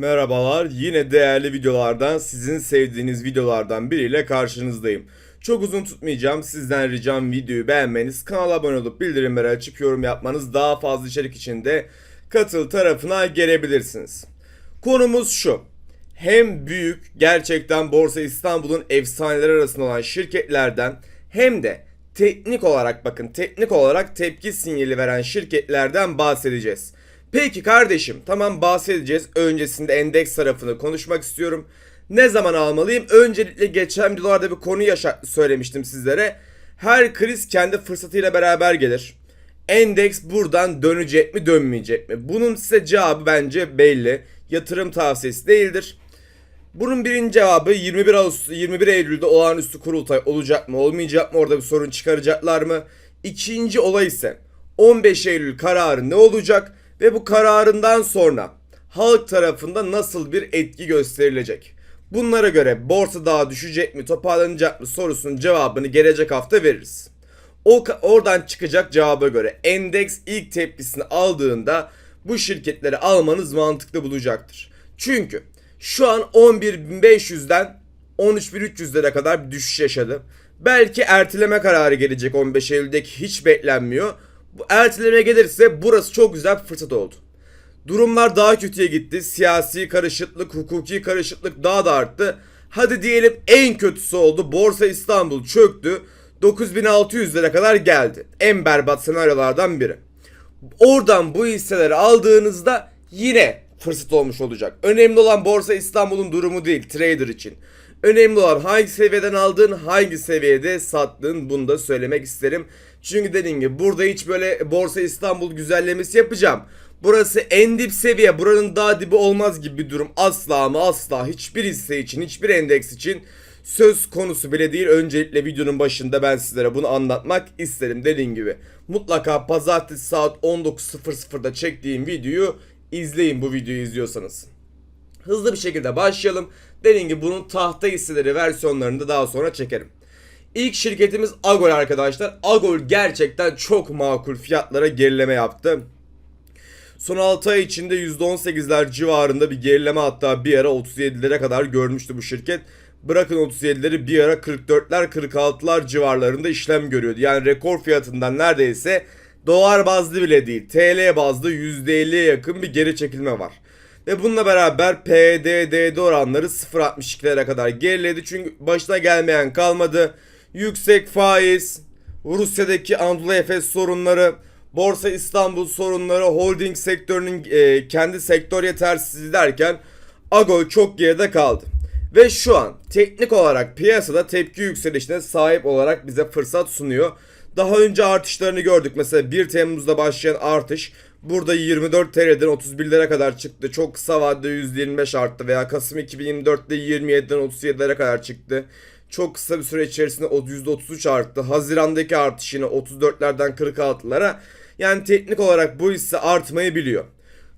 Merhabalar, yine değerli videolardan, sizin sevdiğiniz videolardan biriyle karşınızdayım. Çok uzun tutmayacağım, sizden ricam videoyu beğenmeniz, kanala abone olup bildirimleri açıp yorum yapmanız, daha fazla içerik için de katıl tarafına gelebilirsiniz. Konumuz şu, hem büyük, gerçekten Borsa İstanbul'un efsaneleri arasında olan şirketlerden, hem de teknik olarak bakın, teknik olarak tepki sinyali veren şirketlerden bahsedeceğiz. Peki kardeşim tamam bahsedeceğiz. Öncesinde endeks tarafını konuşmak istiyorum. Ne zaman almalıyım? Öncelikle geçen videolarda bir konu yaşa- söylemiştim sizlere. Her kriz kendi fırsatıyla beraber gelir. Endeks buradan dönecek mi dönmeyecek mi? Bunun size cevabı bence belli. Yatırım tavsiyesi değildir. Bunun birinci cevabı 21 Ağustos 21 Eylül'de olağanüstü kurultay olacak mı olmayacak mı orada bir sorun çıkaracaklar mı? İkinci olay ise 15 Eylül kararı ne olacak ve bu kararından sonra halk tarafında nasıl bir etki gösterilecek? Bunlara göre borsa daha düşecek mi toparlanacak mı sorusunun cevabını gelecek hafta veririz. O oradan çıkacak cevaba göre endeks ilk tepkisini aldığında bu şirketleri almanız mantıklı bulacaktır. Çünkü şu an 11.500'den 13.300'lere kadar bir düşüş yaşadı. Belki erteleme kararı gelecek 15 Eylül'deki hiç beklenmiyor. Bu erteleme gelirse burası çok güzel bir fırsat oldu. Durumlar daha kötüye gitti. Siyasi karışıklık, hukuki karışıklık daha da arttı. Hadi diyelim en kötüsü oldu. Borsa İstanbul çöktü. 9600'lere kadar geldi. En berbat senaryolardan biri. Oradan bu hisseleri aldığınızda yine fırsat olmuş olacak. Önemli olan Borsa İstanbul'un durumu değil trader için. Önemli olan hangi seviyeden aldığın, hangi seviyede sattığın bunu da söylemek isterim. Çünkü dediğim gibi burada hiç böyle Borsa İstanbul güzellemesi yapacağım. Burası en dip seviye, buranın daha dibi olmaz gibi bir durum asla ama asla hiçbir hisse için, hiçbir endeks için söz konusu bile değil. Öncelikle videonun başında ben sizlere bunu anlatmak isterim dediğim gibi. Mutlaka pazartesi saat 19.00'da çektiğim videoyu izleyin bu videoyu izliyorsanız. Hızlı bir şekilde başlayalım. Dediğim gibi bunun tahta hisseleri versiyonlarını da daha sonra çekerim. İlk şirketimiz Agol arkadaşlar. Agol gerçekten çok makul fiyatlara gerileme yaptı. Son 6 ay içinde %18'ler civarında bir gerileme hatta bir ara 37'lere kadar görmüştü bu şirket. Bırakın 37'leri bir ara 44'ler 46'lar civarlarında işlem görüyordu. Yani rekor fiyatından neredeyse dolar bazlı bile değil TL bazlı %50'ye yakın bir geri çekilme var. Ve bununla beraber PDD'de oranları 0.62'lere kadar geriledi. Çünkü başına gelmeyen kalmadı. Yüksek faiz, Rusya'daki Anadolu Efes sorunları, Borsa İstanbul sorunları, holding sektörünün e, kendi sektör yetersizliği derken Agol çok geride kaldı. Ve şu an teknik olarak piyasada tepki yükselişine sahip olarak bize fırsat sunuyor. Daha önce artışlarını gördük. Mesela 1 Temmuz'da başlayan artış burada 24 TL'den 31'lere kadar çıktı. Çok kısa vadede %25 arttı veya Kasım 2024'te 27'den 37'lere kadar çıktı. Çok kısa bir süre içerisinde o %33 arttı. Hazirandaki artış yine 34'lerden 46'lara. Yani teknik olarak bu hisse artmayı biliyor.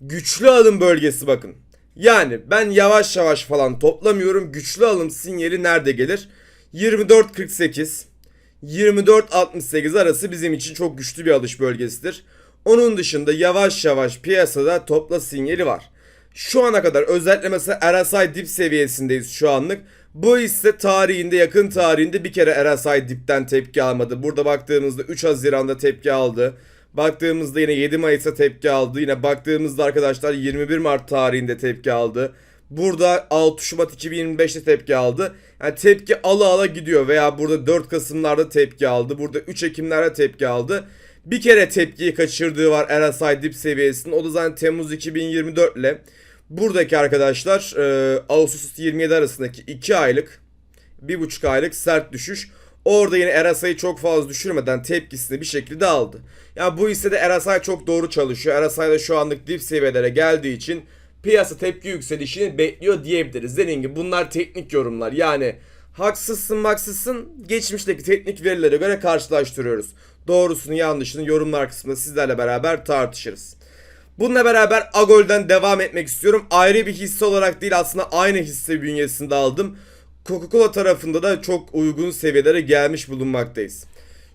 Güçlü alım bölgesi bakın. Yani ben yavaş yavaş falan toplamıyorum. Güçlü alım sinyali nerede gelir? 24.48 24.68 arası bizim için çok güçlü bir alış bölgesidir. Onun dışında yavaş yavaş piyasada topla sinyali var. Şu ana kadar özellikle mesela RSI dip seviyesindeyiz şu anlık. Bu hisse tarihinde yakın tarihinde bir kere RSI dipten tepki almadı. Burada baktığımızda 3 Haziran'da tepki aldı. Baktığımızda yine 7 Mayıs'ta tepki aldı. Yine baktığımızda arkadaşlar 21 Mart tarihinde tepki aldı. Burada 6 Şubat 2025'te tepki aldı. Yani tepki ala ala gidiyor veya burada 4 Kasım'larda tepki aldı. Burada 3 Ekim'lerde tepki aldı. Bir kere tepkiyi kaçırdığı var RSI dip seviyesinin. O da zaten Temmuz 2024 ile buradaki arkadaşlar e, Ağustos 27 arasındaki 2 aylık 1,5 aylık sert düşüş. Orada yine RSI'yi çok fazla düşürmeden tepkisini bir şekilde aldı. Yani bu hissede RSI çok doğru çalışıyor. RSI de şu anlık dip seviyelere geldiği için piyasa tepki yükselişini bekliyor diyebiliriz. Dediğim gibi bunlar teknik yorumlar. Yani haksızsın haksızsın geçmişteki teknik verilere göre karşılaştırıyoruz. Doğrusunu yanlışını yorumlar kısmında sizlerle beraber tartışırız. Bununla beraber Agol'den devam etmek istiyorum. Ayrı bir hisse olarak değil aslında aynı hisse bünyesinde aldım. Coca-Cola tarafında da çok uygun seviyelere gelmiş bulunmaktayız.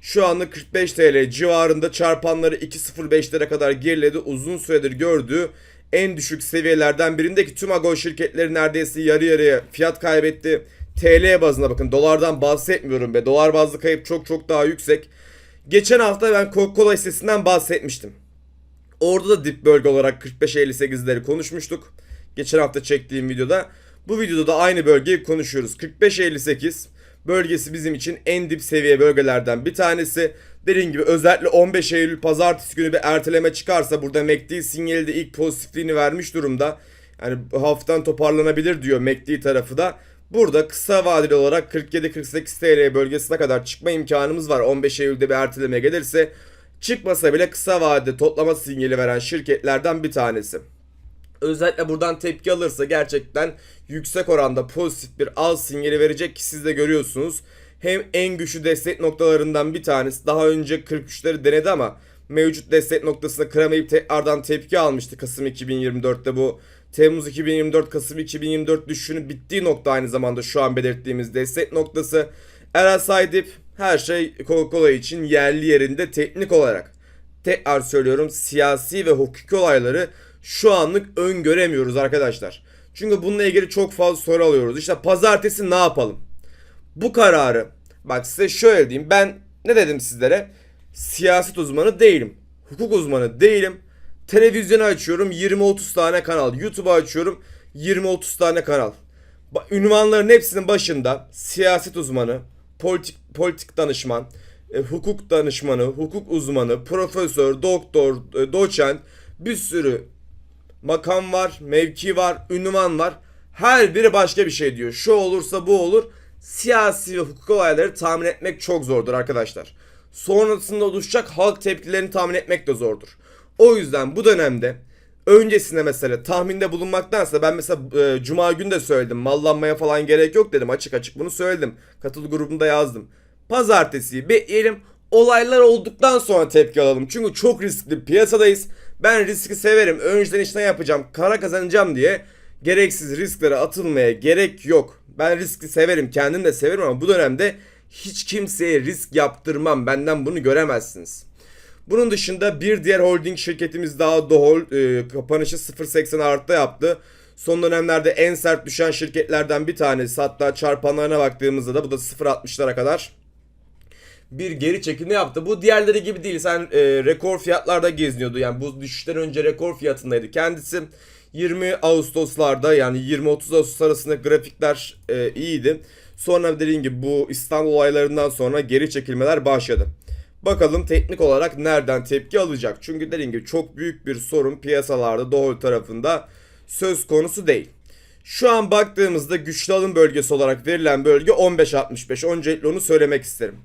Şu anda 45 TL civarında çarpanları 2.05'lere kadar geriledi. Uzun süredir gördüğü en düşük seviyelerden birindeki tüm Ago şirketleri neredeyse yarı yarıya fiyat kaybetti. TL bazında bakın dolardan bahsetmiyorum be. Dolar bazlı kayıp çok çok daha yüksek. Geçen hafta ben Coca-Cola hissesinden bahsetmiştim. Orada da dip bölge olarak 45-58'leri konuşmuştuk. Geçen hafta çektiğim videoda. Bu videoda da aynı bölgeyi konuşuyoruz. 45-58 bölgesi bizim için en dip seviye bölgelerden bir tanesi. Dediğim gibi özellikle 15 Eylül pazartesi günü bir erteleme çıkarsa burada MACD sinyali de ilk pozitifliğini vermiş durumda. Yani bu hafiften toparlanabilir diyor MACD tarafı da. Burada kısa vadeli olarak 47-48 TL bölgesine kadar çıkma imkanımız var. 15 Eylül'de bir erteleme gelirse çıkmasa bile kısa vadede toplama sinyali veren şirketlerden bir tanesi. Özellikle buradan tepki alırsa gerçekten yüksek oranda pozitif bir al sinyali verecek ki siz de görüyorsunuz. Hem en güçlü destek noktalarından bir tanesi daha önce 43'leri denedi ama mevcut destek noktasını kıramayıp tekrardan tepki almıştı Kasım 2024'te bu Temmuz 2024 Kasım 2024 düşüşünün bittiği nokta aynı zamanda şu an belirttiğimiz destek noktası. RSI dip her şey Coca-Cola için yerli yerinde teknik olarak. Tekrar söylüyorum siyasi ve hukuki olayları şu anlık öngöremiyoruz arkadaşlar. Çünkü bununla ilgili çok fazla soru alıyoruz. İşte pazartesi ne yapalım? Bu kararı bak size şöyle diyeyim ben ne dedim sizlere? Siyaset uzmanı değilim. Hukuk uzmanı değilim. Televizyonu açıyorum 20-30 tane kanal. YouTube'u açıyorum 20-30 tane kanal. Ünvanların hepsinin başında siyaset uzmanı, politik politik danışman, e, hukuk danışmanı, hukuk uzmanı, profesör, doktor, e, doçent bir sürü makam var, mevki var, ünvan var. Her biri başka bir şey diyor. Şu olursa bu olur. Siyasi ve hukuk olayları tahmin etmek çok zordur arkadaşlar. Sonrasında oluşacak halk tepkilerini tahmin etmek de zordur. O yüzden bu dönemde öncesinde mesela tahminde bulunmaktansa ben mesela e, cuma günü de söyledim. Mallanmaya falan gerek yok dedim. Açık açık bunu söyledim. Katıl grubunda yazdım. Pazartesi bekleyelim. Olaylar olduktan sonra tepki alalım. Çünkü çok riskli piyasadayız. Ben riski severim. Önceden işte ne yapacağım? Kara kazanacağım diye gereksiz risklere atılmaya gerek yok. Ben riski severim. Kendim de severim ama bu dönemde hiç kimseye risk yaptırmam. Benden bunu göremezsiniz. Bunun dışında bir diğer holding şirketimiz daha Dohol e, kapanışı 0.80 artta yaptı. Son dönemlerde en sert düşen şirketlerden bir tanesi. Hatta çarpanlarına baktığımızda da bu da 0.60'lara kadar bir geri çekilme yaptı. Bu diğerleri gibi değil. Sen e, rekor fiyatlarda geziniyordu. Yani bu düşüşten önce rekor fiyatındaydı. Kendisi 20 Ağustoslarda yani 20-30 Ağustos arasında grafikler e, iyiydi. Sonra dediğim gibi bu İstanbul olaylarından sonra geri çekilmeler başladı. Bakalım teknik olarak nereden tepki alacak? Çünkü dediğim gibi çok büyük bir sorun piyasalarda Dohol tarafında söz konusu değil. Şu an baktığımızda güçlü alım bölgesi olarak verilen bölge 15.65. Öncelikle onu söylemek isterim.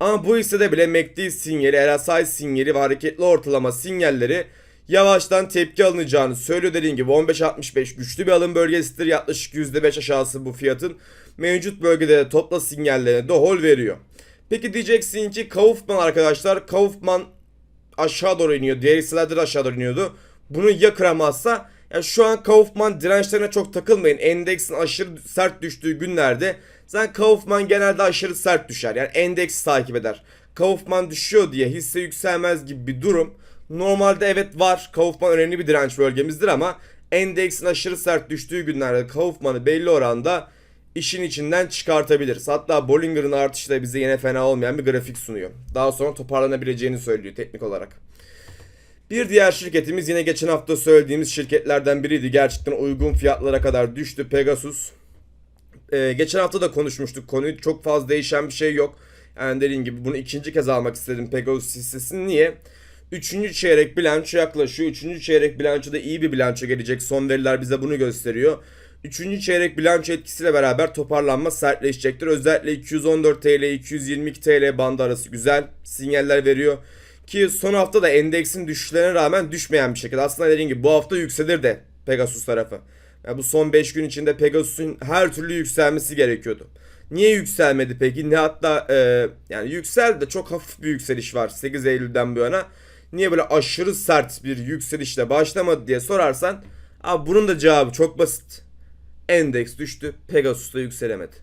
Ama bu hissede bile MACD sinyali, RSI sinyali ve hareketli ortalama sinyalleri yavaştan tepki alınacağını söylüyor dediğim gibi 15.65 güçlü bir alım bölgesidir. Yaklaşık %5 aşağısı bu fiyatın. Mevcut bölgede de topla sinyallerine de hol veriyor. Peki diyeceksin ki Kaufman arkadaşlar Kaufman aşağı doğru iniyor. Diğer hisseler de aşağı doğru iniyordu. Bunu ya kıramazsa yani şu an Kaufman dirençlerine çok takılmayın. Endeksin aşırı sert düştüğü günlerde zaten Kaufman genelde aşırı sert düşer. Yani endeks takip eder. Kaufman düşüyor diye hisse yükselmez gibi bir durum. Normalde evet var. Kaufman önemli bir direnç bölgemizdir ama endeksin aşırı sert düştüğü günlerde Kaufman'ı belli oranda işin içinden çıkartabiliriz. Hatta Bollinger'ın artışı da bize yine fena olmayan bir grafik sunuyor. Daha sonra toparlanabileceğini söylüyor teknik olarak. Bir diğer şirketimiz yine geçen hafta söylediğimiz şirketlerden biriydi. Gerçekten uygun fiyatlara kadar düştü Pegasus. Ee, geçen hafta da konuşmuştuk konuyu. Çok fazla değişen bir şey yok. Yani dediğim gibi bunu ikinci kez almak istedim Pegasus hissesini. Niye? Üçüncü çeyrek bilanço yaklaşıyor. Üçüncü çeyrek bilançoda iyi bir bilanço gelecek. Son veriler bize bunu gösteriyor. Üçüncü çeyrek bilanço etkisiyle beraber toparlanma sertleşecektir. Özellikle 214 TL 222 TL bandı arası güzel sinyaller veriyor. Ki son hafta da endeksin düşüşlerine rağmen düşmeyen bir şekilde. Aslında dediğim gibi bu hafta yükselir de Pegasus tarafı. Yani bu son 5 gün içinde Pegasus'un her türlü yükselmesi gerekiyordu. Niye yükselmedi peki? Ne hatta e, yani yükseldi de çok hafif bir yükseliş var 8 Eylül'den bu yana. Niye böyle aşırı sert bir yükselişle başlamadı diye sorarsan abi bunun da cevabı çok basit. Endeks düştü, Pegasus da yükselemedi.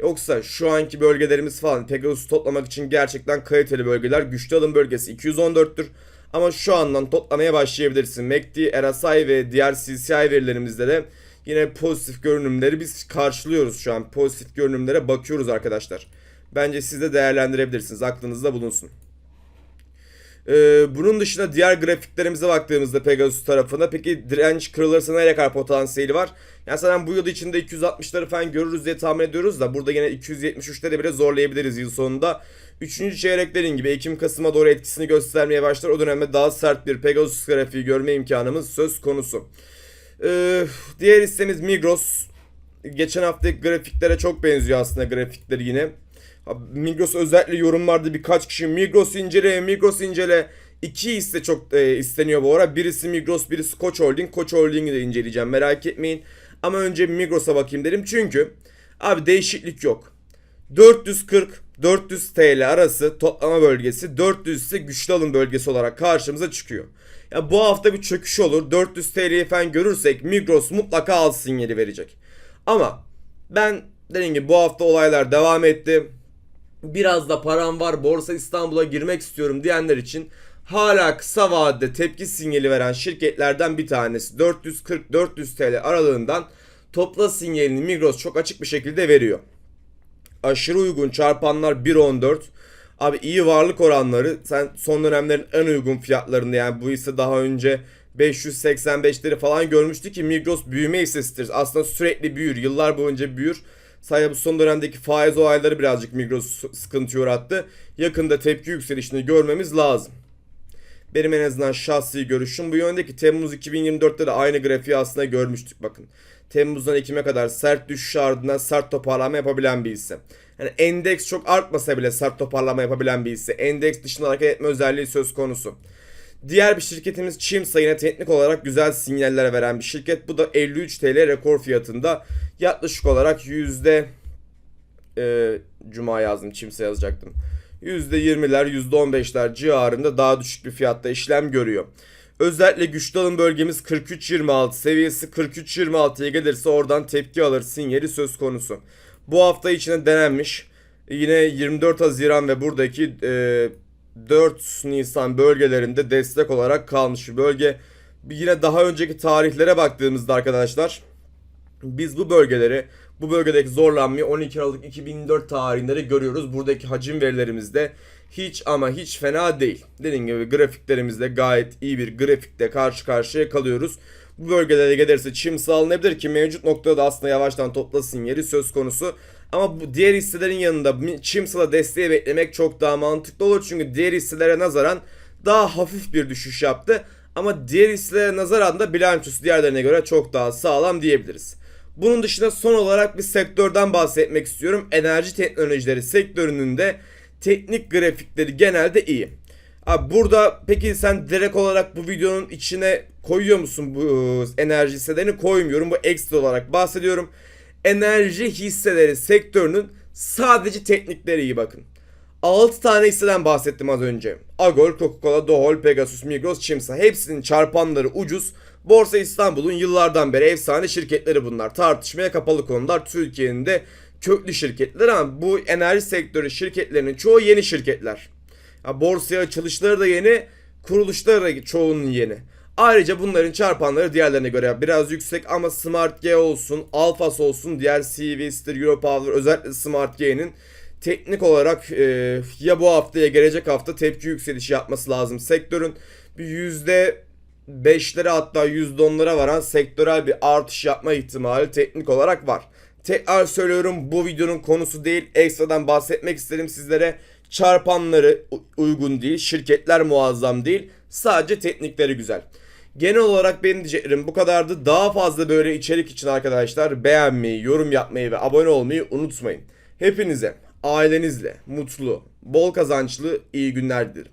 Yoksa şu anki bölgelerimiz falan Pegasus toplamak için gerçekten kaliteli bölgeler. Güçlü alım bölgesi 214'tür. Ama şu andan toplamaya başlayabilirsin. MACD, RSI ve diğer CCI verilerimizde de yine pozitif görünümleri biz karşılıyoruz şu an. Pozitif görünümlere bakıyoruz arkadaşlar. Bence siz de değerlendirebilirsiniz. Aklınızda bulunsun. Ee, bunun dışında diğer grafiklerimize baktığımızda Pegasus tarafında peki direnç kırılırsa nereye kadar potansiyeli var? Yani zaten bu yıl içinde 260'ları falan görürüz diye tahmin ediyoruz da burada yine 273'te de bile zorlayabiliriz yıl sonunda. Üçüncü çeyreklerin gibi Ekim-Kasım'a doğru etkisini göstermeye başlar. O dönemde daha sert bir Pegasus grafiği görme imkanımız söz konusu. Ee, diğer hissemiz Migros. Geçen haftaki grafiklere çok benziyor aslında grafikleri yine. Migros özellikle yorumlarda birkaç kişi Migros incele, Migros incele. İki hisse çok e, isteniyor bu ara. Birisi Migros, birisi Koç Holding. Koç Holding'i de inceleyeceğim merak etmeyin. Ama önce Migros'a bakayım dedim çünkü abi değişiklik yok. 440 400 TL arası toplama bölgesi 400 ise güçlü alım bölgesi olarak karşımıza çıkıyor. Ya bu hafta bir çöküş olur 400 TL'yi falan görürsek Migros mutlaka al sinyali verecek. Ama ben dediğim gibi bu hafta olaylar devam etti. Biraz da param var Borsa İstanbul'a girmek istiyorum diyenler için hala kısa vadede tepki sinyali veren şirketlerden bir tanesi 440-400 TL aralığından topla sinyalini Migros çok açık bir şekilde veriyor aşırı uygun çarpanlar 1.14. Abi iyi varlık oranları sen son dönemlerin en uygun fiyatlarında yani bu ise daha önce 585'leri falan görmüştü ki Migros büyüme hissesidir. Aslında sürekli büyür. Yıllar boyunca büyür. Sadece bu son dönemdeki faiz olayları birazcık Migros sıkıntı yarattı. Yakında tepki yükselişini görmemiz lazım. Benim en azından şahsi görüşüm bu yöndeki Temmuz 2024'te de aynı grafiği aslında görmüştük bakın. Temmuz'dan Ekim'e kadar sert düşüş ardından sert toparlama yapabilen bir hisse. Yani endeks çok artmasa bile sert toparlama yapabilen bir hisse. Endeks dışında hareket etme özelliği söz konusu. Diğer bir şirketimiz Çimsa yine teknik olarak güzel sinyaller veren bir şirket. Bu da 53 TL rekor fiyatında yaklaşık olarak yüzde e, Cuma yazdım Çimsa yazacaktım. %20'ler %15'ler civarında daha düşük bir fiyatta işlem görüyor. Özellikle güçlü alım bölgemiz 43.26 seviyesi 43.26'ya gelirse oradan tepki alır sinyali söz konusu. Bu hafta içinde denenmiş. Yine 24 Haziran ve buradaki e, 4 Nisan bölgelerinde destek olarak kalmış bir bölge. Yine daha önceki tarihlere baktığımızda arkadaşlar biz bu bölgeleri bu bölgedeki zorlanmayı 12 Aralık 2004 tarihinde de görüyoruz. Buradaki hacim verilerimizde hiç ama hiç fena değil. Dediğim gibi grafiklerimizde gayet iyi bir grafikte karşı karşıya kalıyoruz. Bu bölgelere gelirse çim sağlanabilir ki mevcut noktada da aslında yavaştan topla sinyali söz konusu. Ama bu diğer hisselerin yanında Çimsal'a desteği beklemek çok daha mantıklı olur. Çünkü diğer hisselere nazaran daha hafif bir düşüş yaptı. Ama diğer hisselere nazaran da bilançosu diğerlerine göre çok daha sağlam diyebiliriz. Bunun dışında son olarak bir sektörden bahsetmek istiyorum. Enerji teknolojileri sektörünün de teknik grafikleri genelde iyi. Abi burada peki sen direkt olarak bu videonun içine koyuyor musun bu enerji hisselerini? Koymuyorum. Bu ekstra olarak bahsediyorum. Enerji hisseleri sektörünün sadece teknikleri iyi bakın. 6 tane hisseden bahsettim az önce. Agol, Coca-Cola, Dohol, Pegasus, Migros, Çimsa. Hepsinin çarpanları ucuz. Borsa İstanbul'un yıllardan beri efsane şirketleri bunlar. Tartışmaya kapalı konular. Türkiye'nin de köklü şirketler ama bu enerji sektörü şirketlerinin çoğu yeni şirketler. Ya borsaya açılışları da yeni, kuruluşları da çoğunun yeni. Ayrıca bunların çarpanları diğerlerine göre biraz yüksek ama Smart G olsun, Alphas olsun, diğer CV'stir, Europower özellikle Smart G'nin teknik olarak e, ya bu hafta ya gelecek hafta tepki yükselişi yapması lazım. Sektörün bir yüzde beşlere hatta yüzde onlara varan sektörel bir artış yapma ihtimali teknik olarak var. Tekrar söylüyorum bu videonun konusu değil. Ekstradan bahsetmek istedim sizlere. Çarpanları uygun değil. Şirketler muazzam değil. Sadece teknikleri güzel. Genel olarak benim diyeceklerim bu kadardı. Daha fazla böyle içerik için arkadaşlar beğenmeyi, yorum yapmayı ve abone olmayı unutmayın. Hepinize ailenizle mutlu, bol kazançlı iyi günler dilerim.